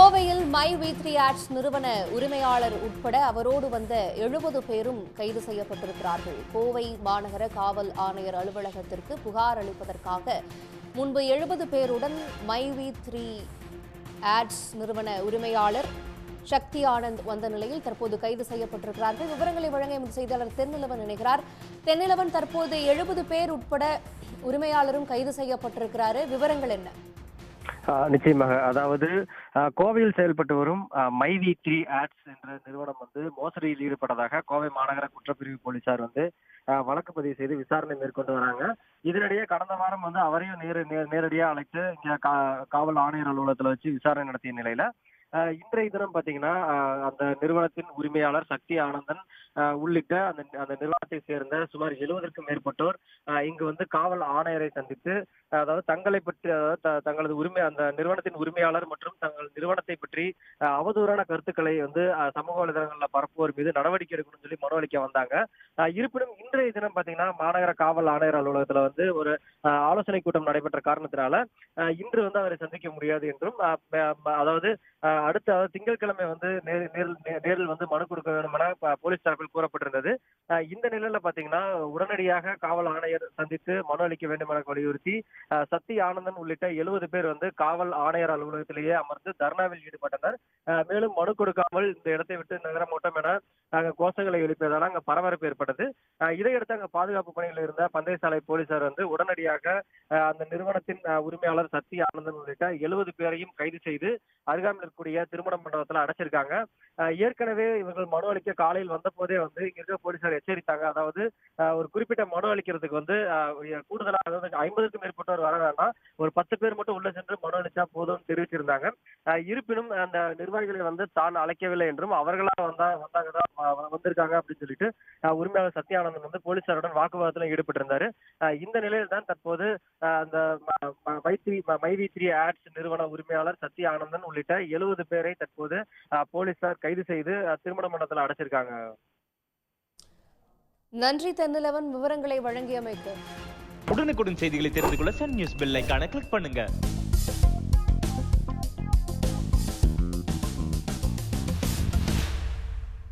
கோவையில் my we three ads நிறுவன உரிமையாளர் உட்பட அவரோடு வந்த எழுபது பேரும் கைது செய்யப்பட்டிருக்கிறார்கள். கோவை மாநகர காவல் ஆணையர் அலுவலகத்திற்கு புகார் அளிப்பதற்காக முன்பு எழுபது பேருடன் மை வி த்ரீ ஆட்ஸ் நிறுவன உரிமையாளர் சக்தி ஆனந்த் வந்த நிலையில் தற்போது கைது செய்யப்பட்டிருக்கிறார்கள். விவரங்களை வழங்க எமது செய்தியாளர் தென்னிலவன் இணைகிறார். தென்னிலவன் தற்போது எழுபது பேர் உட்பட உரிமையாளரும் கைது செய்யப்பட்டிருக்கிறாரு. விவரங்கள் என்ன? நிச்சயமாக. அதாவது ஆஹ் கோவையில் செயல்பட்டு வரும் மை வி த்ரீ ஆட்ஸ் என்ற நிறுவனம் வந்து மோசடியில் ஈடுபட்டதாக கோவை மாநகர குற்றப்பிரிவு போலீசார் வந்து ஆஹ் வழக்கு பதிவு செய்து விசாரணை மேற்கொண்டு வராங்க. இதனிடையே கடந்த வாரம் வந்து அவரையும் நேர நேரடியாக நேரடியா அழைத்து இங்க காவல் ஆணையர் அலுவலகத்துல வச்சு விசாரணை நடத்திய நிலையில இன்றைய தினம் பாத்தீங்கன்னா அந்த நிறுவனத்தின் உரிமையாளர் சக்தி ஆனந்தன் உள்ளிட்ட அந்த அந்த நிறுவனத்தை சேர்ந்த சுமார் எழுபதற்கும் மேற்பட்டோர் இங்கு வந்து காவல் ஆணையரை சந்தித்து அதாவது தங்களை பற்றி அதாவது தங்களது உரிமை அந்த நிறுவனத்தின் உரிமையாளர் மற்றும் தங்கள் நிறுவனத்தை பற்றி அஹ், அவதூறான கருத்துக்களை வந்து சமூக வலைதளங்களில் பரப்புவோர் மீது நடவடிக்கை எடுக்கணும்னு சொல்லி மனு அளிக்க வந்தாங்க. இருப்பினும் இன்றைய தினம் பாத்தீங்கன்னா மாநகர காவல் ஆணையர் அலுவலகத்துல வந்து ஒரு அஹ், ஆலோசனை கூட்டம் நடைபெற்ற காரணத்தினால அஹ், இன்று வந்து அவரை சந்திக்க முடியாது என்றும் அதாவது அடுத்த திங்கட்கிழமை வந்து நேரில் நேரில் வந்து மனு கொடுக்க வேண்டும் என போலீஸ் தரப்பில் கூறப்பட்டிருந்தது. இந்த நிலையில பாத்தீங்கன்னா உடனடியாக காவல் ஆணையர் சந்தித்து மனு அளிக்க வேண்டும் என வலியுறுத்தி சத்தி ஆனந்தன் உள்ளிட்ட எழுபது பேர் வந்து காவல் ஆணையர் அலுவலகத்திலேயே அமர்ந்து தர்ணாவில் ஈடுபட்டனர். மேலும் மனு கொடுக்காமல் இந்த இடத்தை விட்டு நகர மாட்டோம் என அங்க கோஷங்களை எழுப்பியதால் அங்க பரபரப்பு ஏற்பட்டது. இதையடுத்து அங்க பாதுகாப்பு பணியில் இருந்த பந்தயசாலை போலீசார் வந்து உடனடியாக அந்த நிறுவனத்தின் உரிமையாளர் சத்தி ஆனந்தன் உள்ளிட்ட எழுபது பேரையும் கைது செய்து அருகாமையில் இருக்கக்கூடிய திருமண மண்டபத்துல அடைச்சிருக்காங்க. ஏற்கனவே இவர்கள் மனு அளிக்க காலையில் வந்த போதே வந்து இங்க இருக்க போலீசார் எச்சரித்தாங்க. அதாவது ஒரு குறிப்பிட்ட மனு அளிக்கிறதுக்கு வந்து கூடுதலா அதாவது ஐம்பதுக்கும் மேற்பட்டவர் வர வேண்டாம். ஒரு பத்து பேர் மட்டும் உள்ள சென்று மனு அளிச்சா போதும்னு தெரிவிச்சிருந்தாங்க. இருப்பினும் அந்த நிர்வாகிகளை வந்து தான் அழைக்கவில்லை என்றும் அவர்களா வந்தா வந்தாங்க தான் வந்திருக்காங்க அப்படின்னு சொல்லிட்டு உரிமையாளர் சத்யானந்தன் வந்து போலீசாருடன் வாக்குவாதத்தில் ஈடுபட்டிருந்தாரு. இந்த நிலையில் தான் தற்போது அந்த ம- மைத்ரி மைவி த்ரீ ஆட்ஸ் நிறுவன உரிமையாளர் சத்ய ஆனந்தன் உள்ளிட்ட எழுபது பேரை தற்போது போலீசார் கைது செய்து திருமண மண்டபத்தில் அடைச்சிருக்காங்க. நன்றி தென்னிலவன். விவரங்களை வழங்கியமைக்கு. உடனுக்குடன் செய்திகளை தெரிந்து கொள்ள சன் நியூஸ் பெல் ஐகானை கிளிக் பண்ணுங்க.